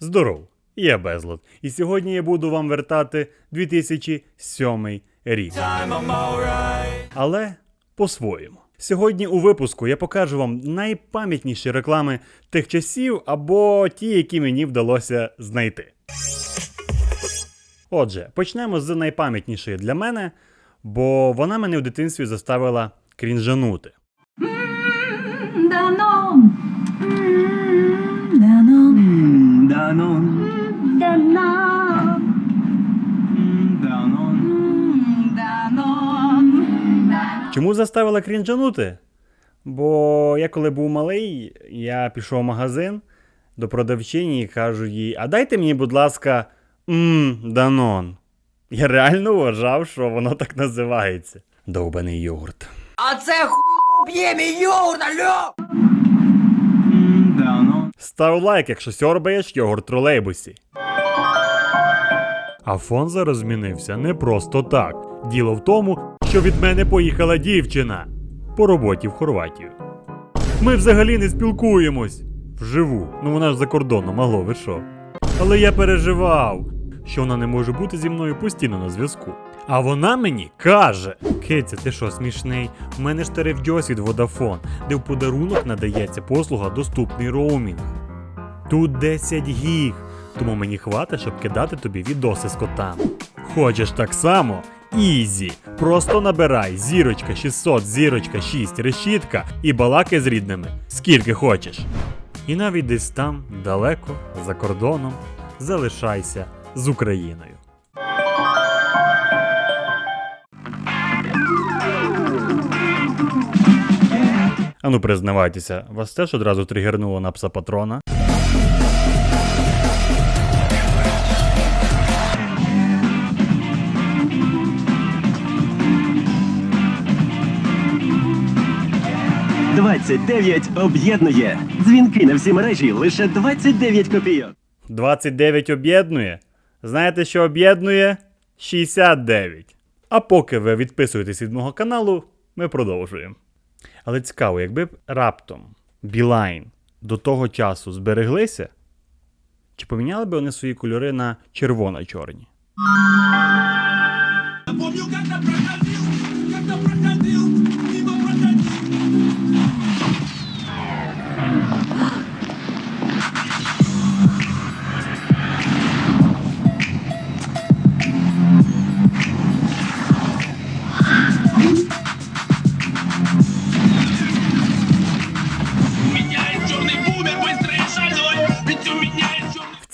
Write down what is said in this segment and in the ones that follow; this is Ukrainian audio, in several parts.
Здоров, я Безлад, і сьогодні я буду вам вертати 2007 рік. Але по-своєму. Сьогодні у випуску я покажу вам найпам'ятніші реклами тих часів або ті, які мені вдалося знайти. Отже, почнемо з найпам'ятнішої для мене, бо вона мене в дитинстві заставила крінжанути. Данон. Данон, Данон. Чому заставила крінжанути? Бо я коли був малий, я пішов в магазин до продавчині і кажу їй: А дайте мені, будь ласка, мм, Данон. Я реально вважав, що воно так називається. Довбаний йогурт. А це хуй мій йогурт, алло! Став лайк, якщо сьорбаєш йогурт тролейбусі. А фон зараз змінився не просто так. Діло в тому, що від мене поїхала дівчина по роботі в Хорватію. Ми взагалі не спілкуємось вживу. Ну вона ж за кордоном, алло, ви що? Але я переживав, що вона не може бути зі мною постійно на зв'язку. А вона мені каже: Киця, ти що, смішний? У мене ж тариф досвід Vodafone, де в подарунок надається послуга доступний роумінг. Тут 10 гіг, тому мені хватить, щоб кидати тобі відоси з котами. Хочеш так само? Ізі. Просто набирай зірочка 600, зірочка 6, решітка і балаки з рідними. Скільки хочеш. І навіть десь там, далеко, за кордоном, залишайся з Україною. Ану, признавайтеся, вас теж одразу тригернуло на пса патрона. – 29 об'єднує. Дзвінки на всі мережі лише 29 копійок. 29 об'єднує. Знаєте, що об'єднує? 69. А поки ви відписуєтесь від мого каналу, ми продовжуємо. Але цікаво, якби б раптом Білайн до того часу збереглися, чи поміняли б вони свої кольори на червоно-чорні?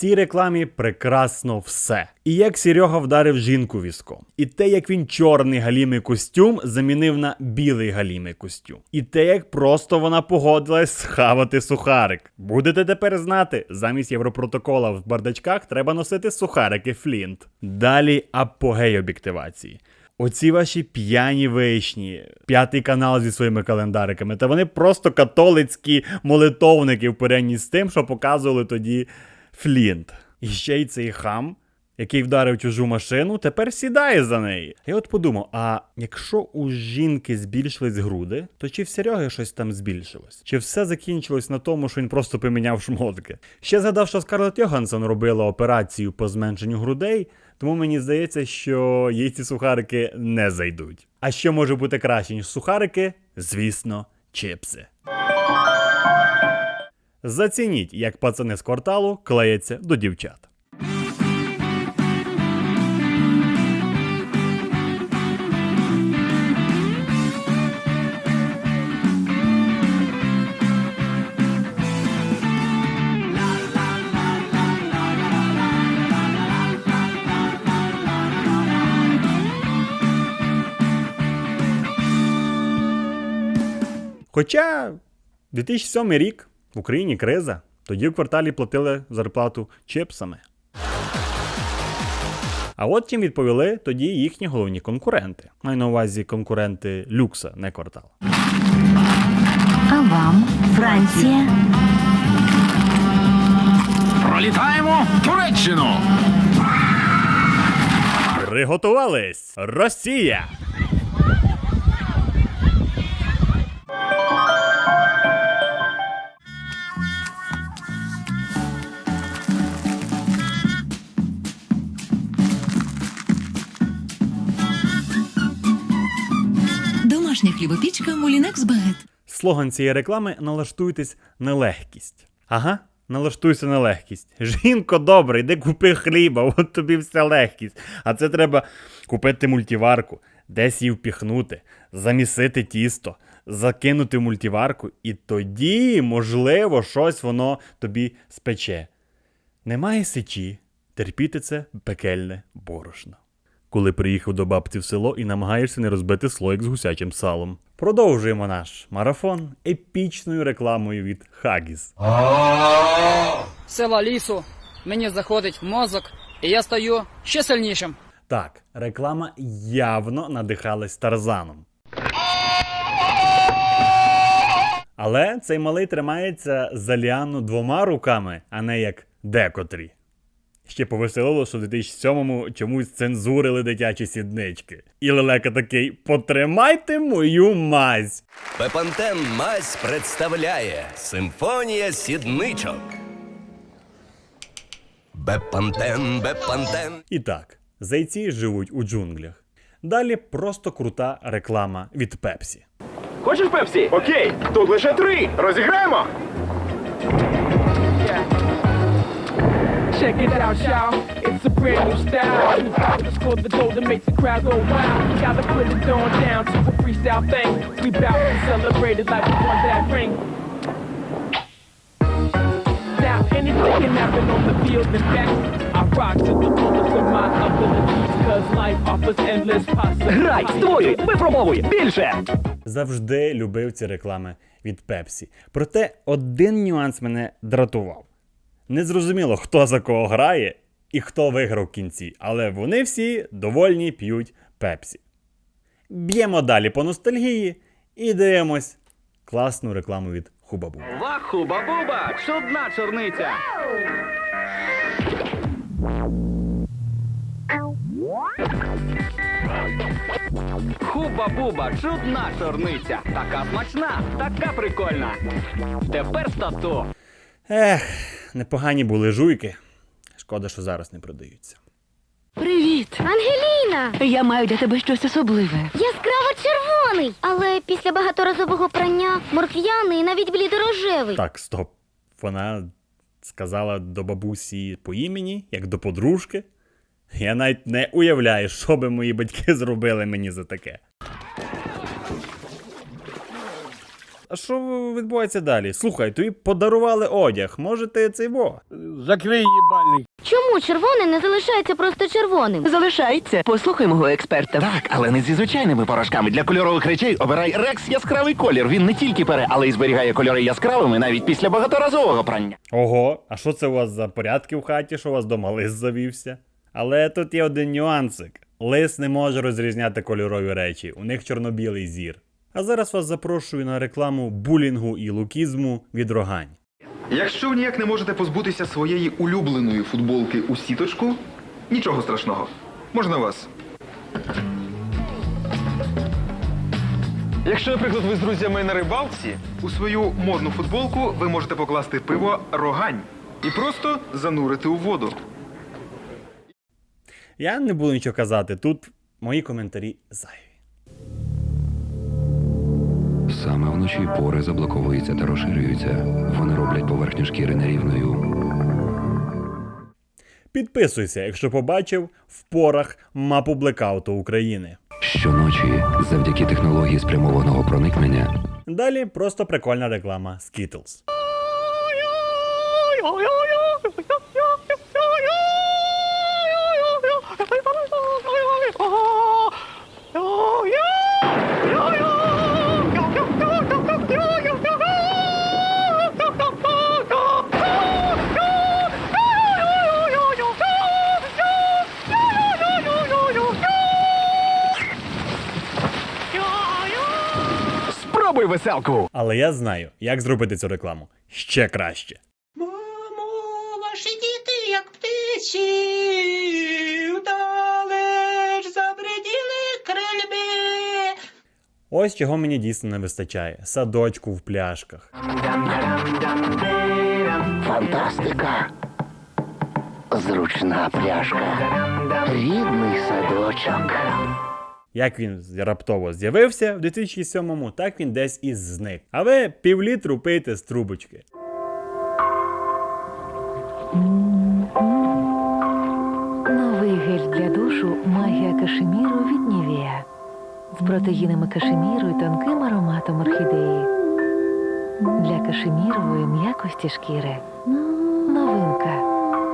Цій рекламі прекрасно все. І як Серега вдарив жінку візком, і те, як він чорний галімий костюм замінив на білий галімий костюм, і те, як просто вона погодилась схавати сухарик. Будете тепер знати, замість європротокола в бардачках треба носити сухарики Флінт. Далі апогей об'єктивації. Оці ваші п'яні вишні, п'ятий канал зі своїми календариками, та вони просто католицькі молитовники в порівнянні з тим, що показували тоді Флінт. І ще й цей хам, який вдарив чужу машину, тепер сідає за неї. Я от подумав: а якщо у жінки збільшились груди, то чи в Сереги щось там збільшилось? Чи все закінчилось на тому, що він просто поміняв шмотки? Ще згадав, що Скарлетт Йогансон робила операцію по зменшенню грудей, тому мені здається, що їй ці сухарики не зайдуть. А що може бути краще, ніж сухарики? Звісно, чипси. Зацініть, як пацани з кварталу клеяться до дівчат. Хоча 2007 рік в Україні криза, тоді в кварталі платили зарплату чипсами. А от чим відповіли тоді їхні головні конкуренти. Маю на увазі конкуренти люкса, не квартал. А вам Франція? Пролітаємо Туреччину! Приготувались! Росія! Хлібопічка Мулінекс Багет. Слоган цієї реклами налаштуйтесь на легкість. Ага, налаштуйся на легкість. Жінко, добре, йди купи хліба, от тобі вся легкість. А це треба купити мультиварку, десь її впіхнути, замісити тісто, закинути в мультиварку, і тоді, можливо, щось воно тобі спече. Немає сечі, терпіти це пекельне борошно. Коли приїхав до бабці в село і намагаєшся не розбити слоїк з гусячим салом. Продовжуємо наш марафон епічною рекламою від Хагіс. сила лісу, мені заходить в мозок, і я стаю ще сильнішим. Так, реклама явно надихалась Тарзаном. Але цей малий тримається за ліану двома руками, а не як декотрі. Ще повеселило, що в 2007-му чомусь цензурили дитячі сіднички. І лелека такий: потримайте мою мазь. Пепантен Мазь представляє Симфонія сідничок. Бепантен, бепантен. І так, зайці живуть у джунглях. Далі просто крута реклама від Пепсі. Хочеш пепсі? Окей, тут лише три. Розіграємо. Check it out, y'all. It's a brand new style. New powders for the dough that makes the crowd go wild. Gotta put it on down to a freestyle thing. We bout to celebrate it like we won that ring. Now anything can happen on the field and back. I rock to the fullest of my abilities, cause life offers endless possibilities. Грай, створюй, випробовуй, більше! Завжди любив ці реклами від Пепсі. Проте один нюанс мене дратував. Незрозуміло, хто за кого грає і хто виграв в кінці, але вони всі довольні п'ють Пепсі. Б'ємо далі по ностальгії і дивимось класну рекламу від Хубабу. Ваху, бабуба, чудна чорниця. Хуба-буба, чудна чорниця. Така смачна, така прикольна. Тепер стату. Ех, непогані були жуйки. Шкода, що зараз не продаються. Привіт! Ангеліна! Я маю для тебе щось особливе. Яскраво червоний, але після багаторазового прання моркв'яний і навіть блідорожевий. Так, стоп. Вона сказала до бабусі по імені, як до подружки. Я навіть не уявляю, що би мої батьки зробили мені за таке. А що відбувається далі? Слухай, тобі подарували одяг. Може ти цей во? Закрий їбальник. Чому червоний не залишається просто червоним? Залишається. Послухай мого експерта. Так, але не зі звичайними порошками. Для кольорових речей обирай Рекс яскравий колір. Він не тільки пере, але й зберігає кольори яскравими навіть після багаторазового прання. Ого, а що це у вас за порядки в хаті, що у вас дома лис завівся? Але тут є один нюансик. Лис не може розрізняти кольорові речі, у них чорно-білий зір. А зараз вас запрошую на рекламу булінгу і лукізму від рогань. Якщо ви ніяк не можете позбутися своєї улюбленої футболки у сіточку, нічого страшного. Можна вас. Якщо, наприклад, ви з друзями на рибалці, у свою модну футболку ви можете покласти пиво рогань і просто занурити у воду. Я не буду нічого казати, тут мої коментарі зайві. Саме вночі пори заблоковуються та розширюються. Вони роблять поверхню шкіри нерівною. Підписуйся, якщо побачив в порах мапу блекауту України. Щоночі, завдяки технології спрямованого проникнення, Далі просто прикольна реклама Skittles. Веселку! Але я знаю, як зробити цю рекламу ще краще. Мамо, ваші діти, як птиці, вдалеч забриділи крильби. Ось чого мені дійсно не вистачає: садочку в пляшках. Фантастика. Зручна пляшка. Рідний садочок. Як він раптово з'явився в 2007-му, так він десь і зник. А ви півлітру пийте з трубочки. Новий гель для душу магія кашеміру від Нівія. З протеїнами кашеміру і тонким ароматом орхідеї. Для кашемірової м'якості шкіри. Новинка.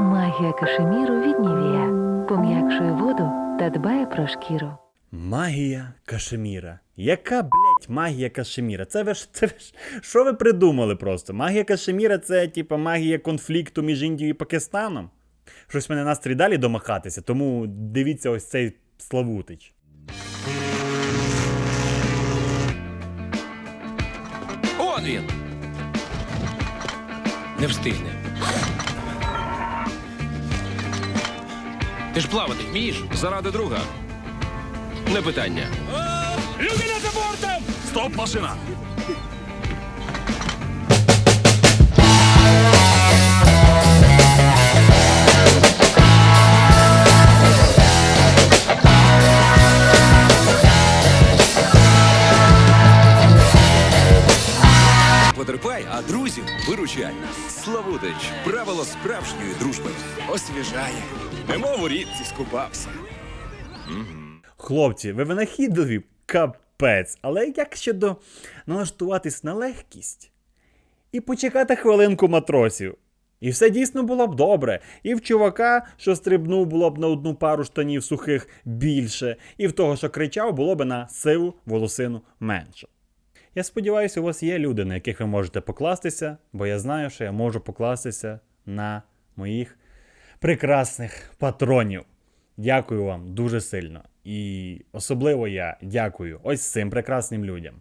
Магія кашеміру від Нівія. Пом'якшує воду та дбає про шкіру. Магія Кашеміра. Яка, блять, магія Кашеміра? Це ви ж, це ви ж, що ви придумали просто? Магія Кашеміра це типа магія конфлікту між Індією і Пакистаном? Щось мене настрій далі домахатися, тому дивіться ось цей Славутич. Он він! Не встигне. Ти ж плавати вмієш? Заради друга. Не питання. Людина за бортом! Стоп, машина! Потерпай, а друзів виручай. Славутич, правило справжньої дружби. Освіжає. Немов у річці скупався. Хлопці, ви винахідливі? Капець. Але як щодо налаштуватись на легкість і почекати хвилинку матросів? І все дійсно було б добре. І в чувака, що стрибнув, було б на одну пару штанів сухих більше, і в того, що кричав, було б на сиву волосину менше. Я сподіваюся, у вас є люди, на яких ви можете покластися, бо я знаю, що я можу покластися на моїх прекрасних патронів. Дякую вам дуже сильно. І особливо я дякую ось цим прекрасним людям.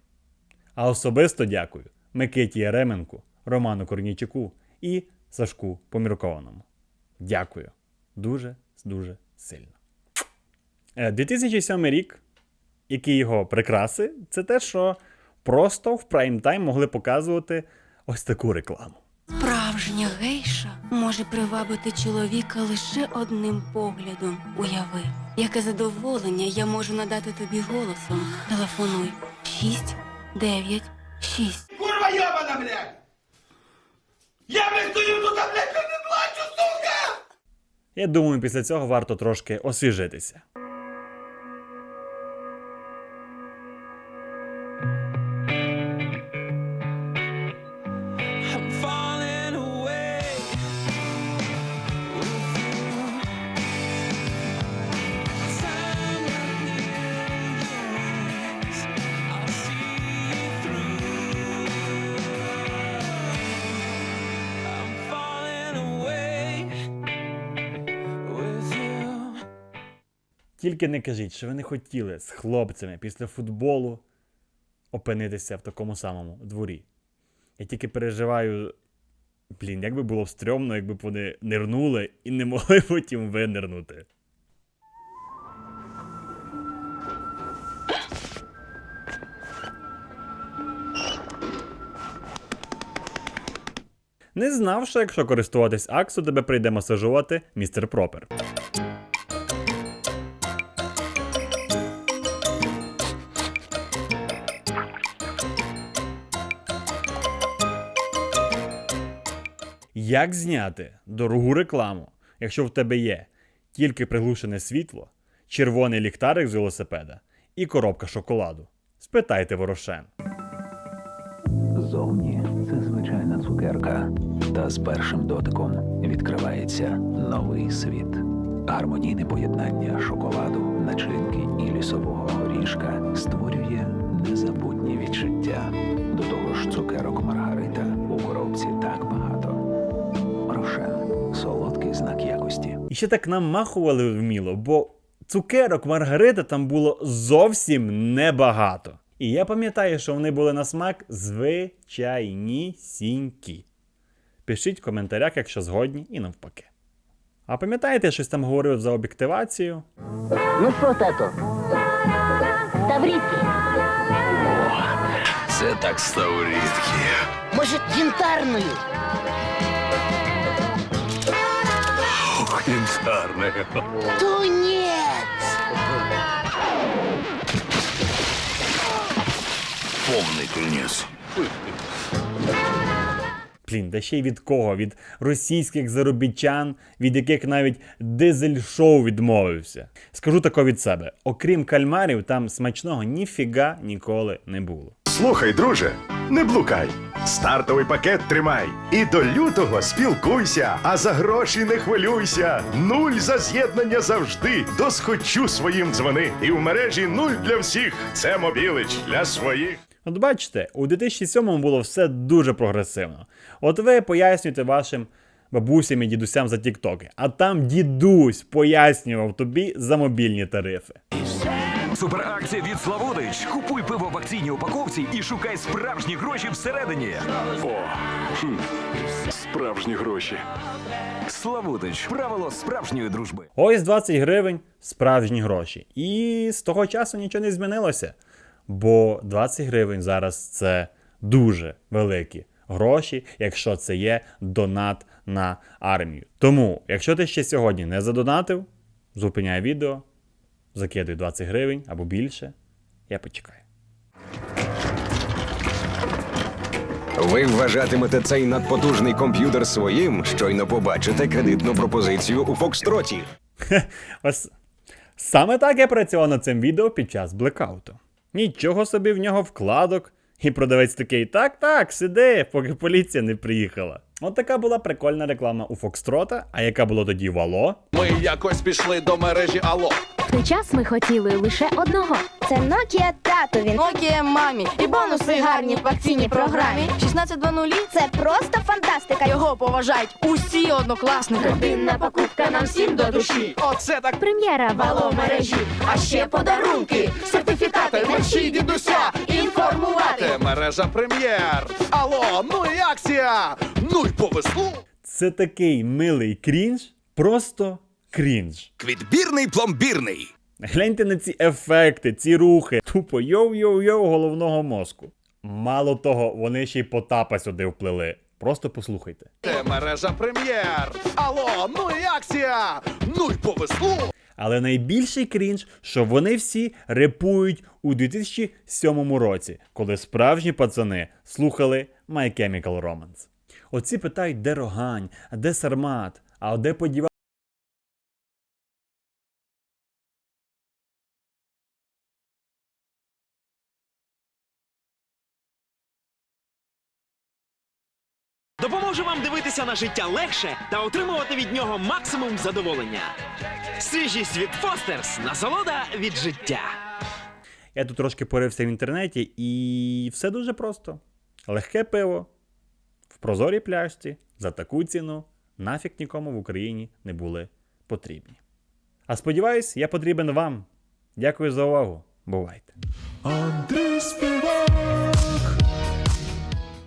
А особисто дякую Микиті Яременку, Роману Корнійчуку і Сашку Поміркованому. Дякую. Дуже, дуже сильно. Е, 2007 рік, які його прикраси, це те, що просто в прайм-тайм могли показувати ось таку рекламу. Справжня гейша може привабити чоловіка лише одним поглядом. Уяви, яке задоволення я можу надати тобі голосом. Телефонуй 6 9 6. Курва йобана, блядь! Я блядь, стою тут, блядь, я не плачу, сука! Я думаю, після цього варто трошки освіжитися. Тільки не кажіть, що ви не хотіли з хлопцями після футболу опинитися в такому самому дворі. Я тільки переживаю, блін, як би було б стрьомно, якби б вони нирнули і не могли потім винирнути. Не знав, що якщо користуватись Аксу, тебе прийде масажувати містер Пропер. Як зняти дорогу рекламу, якщо в тебе є тільки приглушене світло, червоний ліхтарик з велосипеда і коробка шоколаду? Спитайте Ворошен. Зовні це звичайна цукерка. Та з першим дотиком відкривається новий світ. Гармонійне поєднання шоколаду, начинки і лісового горішка створює незабутні відчуття. Ще так намахували вміло, бо цукерок Маргарита там було зовсім небагато. І я пам'ятаю, що вони були на смак звичайнісінькі. Пишіть в коментарях, якщо згодні, і навпаки. А пам'ятаєте, я щось там говорив за об'єктивацію? Ну що, тато? Таврідки. Це так став. Може, янтарною? янтарное. Тунець! Повний тунець. Блін, да ще й від кого? Від російських заробітчан, від яких навіть дизель-шоу відмовився. Скажу тако від себе: окрім кальмарів, там смачного ніфіга ніколи не було. Слухай, друже, не блукай. Стартовий пакет тримай. І до лютого спілкуйся, а за гроші не хвилюйся. Нуль за з'єднання завжди. Досхочу своїм дзвони. І в мережі нуль для всіх. Це мобілич для своїх. От бачите, у 2007-му було все дуже прогресивно. От ви пояснюєте вашим бабусям і дідусям за тіктоки, а там дідусь пояснював тобі за мобільні тарифи. Суперакція від Славутич. Купуй пиво в акційній упаковці і шукай справжні гроші всередині. О, хм, справжні гроші. Славутич. Правило справжньої дружби. Ось 20 гривень справжні гроші. І з того часу нічого не змінилося. Бо 20 гривень зараз це дуже великі гроші, якщо це є донат на армію. Тому, якщо ти ще сьогодні не задонатив, зупиняй відео, закидуй 20 гривень або більше. Я почекаю. Ви вважатимете цей надпотужний комп'ютер своїм, щойно побачите кредитну пропозицію у Фокстроті. Ось саме так я працював над цим відео під час блекауту. Нічого собі в нього вкладок. І продавець такий: так, так, сиди, поки поліція не приїхала. От така була прикольна реклама у Фокстрота, а яка було тоді в Ало? Ми якось пішли до мережі Алло. Той час ми хотіли лише одного. Це Nokia татові. Nokia мамі. І бонуси гарні в акційній програмі. 1620 Це просто фантастика. Його поважають усі однокласники. Годинна покупка нам всім до душі. Оце так Прем'єра Вало мережі, а ще подарунки, сертифікати, мерші дідуся, інформувати. Мережа прем'єр. Алло, ну і акція! Ну й повезло! Це такий милий крінж, просто крінж. Квітбірний пломбірний. Гляньте на ці ефекти, ці рухи. Тупо йоу-йоу-йоу головного мозку. Мало того, вони ще й Потапа сюди вплели. Просто послухайте. Це мережа прем'єр. Алло, ну і акція! Ну й повезло! Але найбільший крінж, що вони всі репують у 2007 році, коли справжні пацани слухали My Chemical Romance. Оці питають, де Рогань, а де Сармат, а де подіва. Допоможе вам дивитися на життя легше та отримувати від нього максимум задоволення. Свіжість від Фостерс, насолода від життя. Я тут трошки порився в інтернеті, і все дуже просто. Легке пиво в прозорій пляшці за таку ціну нафіг нікому в Україні не були потрібні. А сподіваюсь, я потрібен вам. Дякую за увагу. Бувайте. Андрій Співак.